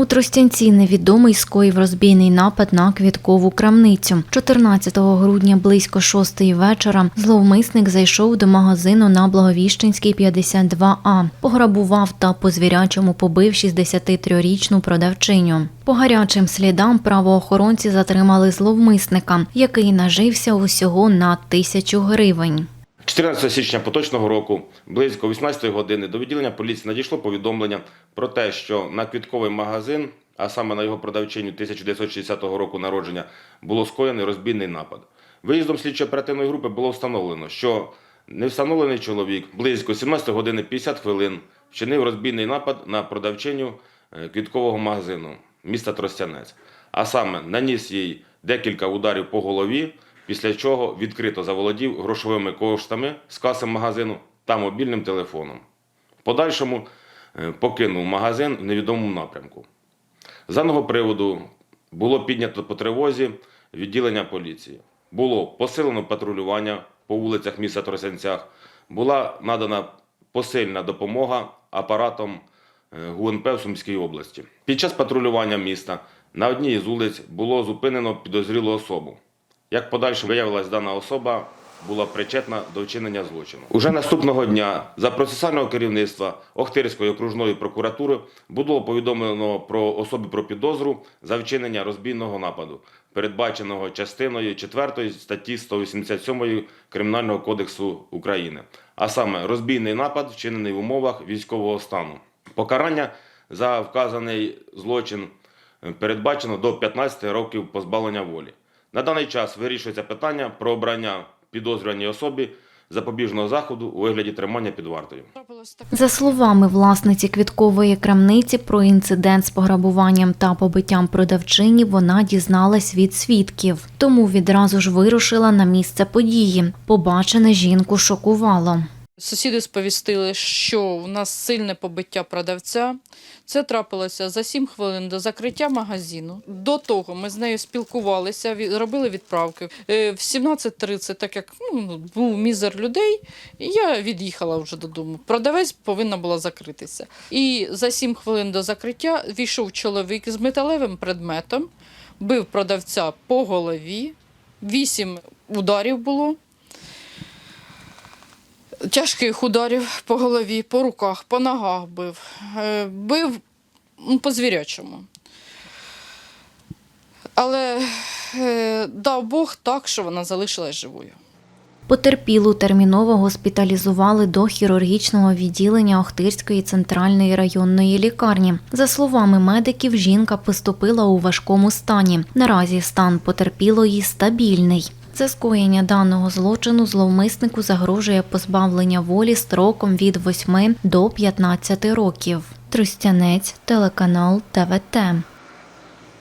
У Тростянці невідомий скоїв розбійний напад на квіткову крамницю. 14 грудня близько 6 вечора зловмисник зайшов до магазину на Благовіщенській 52А, пограбував та по звірячому побив 63-річну продавчиню. По гарячим слідам правоохоронці затримали зловмисника, який нажився усього на тисячу гривень. 14 січня поточного року, близько 18 години, до відділення поліції надійшло повідомлення про те, що на квітковий магазин, а саме на його продавчиню 1960 року народження, було скоєний розбійний напад. Виїздом слідчо-оперативної групи було встановлено, що невстановлений чоловік близько 17 години 50 хвилин вчинив розбійний напад на продавчиню е, квіткового магазину міста Тростянець, а саме наніс їй декілька ударів по голові, після чого відкрито заволодів грошовими коштами з каси магазину та мобільним телефоном. В подальшому е, покинув магазин в невідомому напрямку. З даного приводу було піднято по тривозі відділення поліції. Було посилено патрулювання по вулицях міста Тросянцях, була надана посильна допомога апаратом е, ГУНП в Сумській області. Під час патрулювання міста на одній із вулиць було зупинено підозрілу особу. Як подальше виявилась дана особа була причетна до вчинення злочину. Уже наступного дня за процесуального керівництва Охтирської окружної прокуратури було повідомлено про особі про підозру за вчинення розбійного нападу, передбаченого частиною 4 статті 187 Кримінального кодексу України, а саме розбійний напад, вчинений в умовах військового стану. Покарання за вказаний злочин передбачено до 15 років позбавлення волі. На даний час вирішується питання про обрання підозрюваній особі запобіжного заходу у вигляді тримання під вартою. За словами власниці квіткової крамниці, про інцидент з пограбуванням та побиттям продавчині вона дізналась від свідків, тому відразу ж вирушила на місце події. Побачене жінку шокувало. Сусіди сповістили, що у нас сильне побиття продавця. Це трапилося за 7 хвилин до закриття магазину. До того ми з нею спілкувалися, робили відправки. Е, В 17.30, так як ну, був мізер людей, я від'їхала вже додому. Продавець повинна була закритися. І за 7 хвилин до закриття війшов чоловік з металевим предметом, бив продавця по голові, 8 ударів було тяжких ударів по голові, по руках, по ногах бив. Е, Бив ну, по звірячому. Але е, дав Бог так, що вона залишилась живою. Потерпілу терміново госпіталізували до хірургічного відділення Охтирської центральної районної лікарні. За словами медиків, жінка поступила у важкому стані. Наразі стан потерпілої стабільний. За скоєння даного злочину зловмиснику загрожує позбавлення волі строком від 8 до 15 років. Тростянець, телеканал ТВТ.